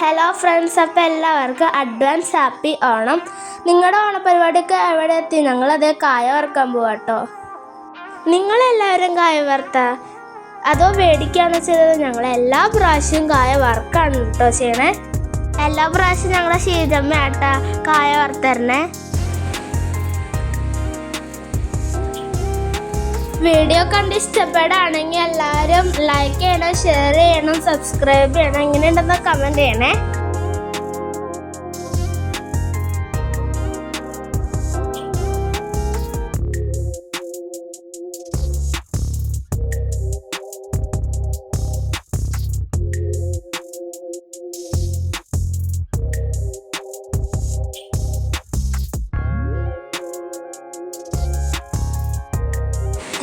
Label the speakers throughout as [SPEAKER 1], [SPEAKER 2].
[SPEAKER 1] Hello friends അപ്പോൾ എല്ലാവർക്കും advance happy Onam നിങ്ങളുടെ ഓണപരിപാടിക്ക് എവിടെ എത്തി? ഞങ്ങളത് കായ വറുക്കാൻ പോവാട്ടോ നിങ്ങളെല്ലാവരും കായ വറുത്ത? അതോ മേടിക്കുകയാണ് ചെയ്തത്? ഞങ്ങൾ എല്ലാ പ്രാവശ്യവും കായ വറുക്കാണ് കേട്ടോ ചെയ്യണേ. എല്ലാ പ്രാവശ്യവും ഞങ്ങളെ ശീതമ്മ ആട്ടാ കായ വറുത്തരണേ. വീഡിയോ കണ്ട് ഇഷ്ടപ്പെടുകയാണെങ്കിൽ എല്ലാവരും ലൈക്ക് ചെയ്യണം ഷെയർ ചെയ്യണം സബ്സ്ക്രൈബ് ചെയ്യണം. എങ്ങനെയുണ്ടെന്ന് കമന്റ് ചെയ്യണേ.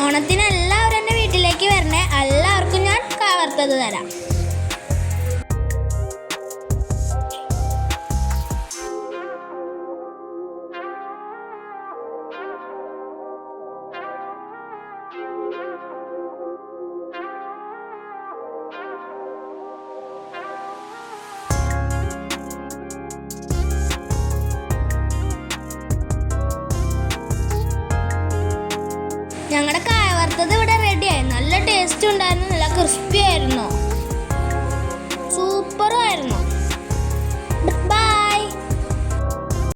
[SPEAKER 2] ഓണത്തിന് എല്ലാവരും എന്റെ വീട്ടിലേക്ക് വരണേ. എല്ലാവർക്കും ഞാൻ കവർത്തത് തരാം. ഞങ്ങളുടെ കായ വറുത്തത് ഇവിടെ റെഡിയായി നല്ല ടേസ്റ്റ് ഉണ്ടായിരുന്നു. നല്ല ക്രിസ്പി ആയിരുന്നു.